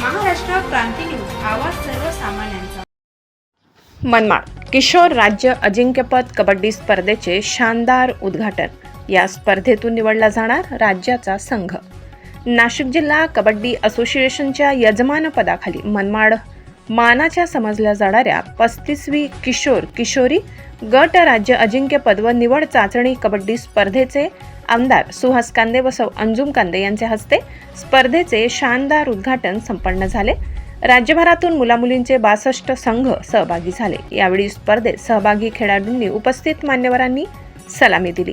क्रांती news. आवाज सर्वसामान्यांचा. मनमाड. किशोर राज्य अजिंक्यपद कबड्डी स्पर्धेचे शानदार उद्घाटन. या स्पर्धेतून निवडला जाणार राज्याचा संघ. नाशिक जिल्हा कबड्डी असोसिएशनच्या यजमानपदाखाली मनमाड. मानाच्या समजल्या जाणाऱ्या पस्तीसवी किशोर किशोरी गट राज्य अजिंक्यपद व निवड चाचणी कबड्डी स्पर्धेचे आमदार सुहास कांदे वसव अंजुम कांदे यांच्या हस्ते स्पर्धेचे शानदार उद्घाटन संपन्न झाले. राज्यभरातून मुलामुलींचे बासष्ट संघ सहभागी झाले. यावेळी स्पर्धेत सहभागी खेळाडूंनी उपस्थित मान्यवरांनी सलामी दिली.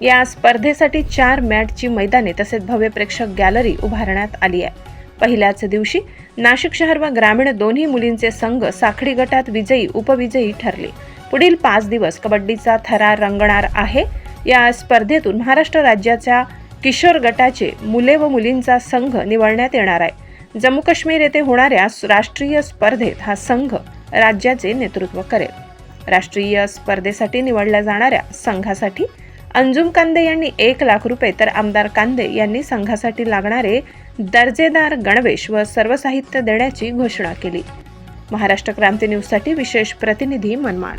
या स्पर्धेसाठी चार मॅटची मैदाने तसेच भव्य प्रेक्षक गॅलरी उभारण्यात आली आहे. पहिल्याच दिवशी नाशिक शहर व ग्रामीण दोन्ही मुलींचे संघ साखळी गटात विजयी उपविजयी ठरले. पुढील पाच दिवस कबड्डीचा थरार रंगणार आहे. या स्पर्धेतून महाराष्ट्र राज्याच्या किशोर गटाचे मुले व मुलींचा संघ निवडण्यात येणार आहे. जम्मू काश्मीर येथे होणाऱ्या राष्ट्रीय स्पर्धेत हा संघ राज्याचे नेतृत्व करेल. राष्ट्रीय स्पर्धेसाठी निवडल्या जाणाऱ्या संघासाठी अंजुम कांदे यांनी एक लाख रुपये तर आमदार कांदे यांनी संघासाठी लागणारे दर्जेदार गणवेश व सर्व साहित्य देण्याची घोषणा केली. महाराष्ट्र क्रांती न्यूजसाठी विशेष प्रतिनिधी मनमाड.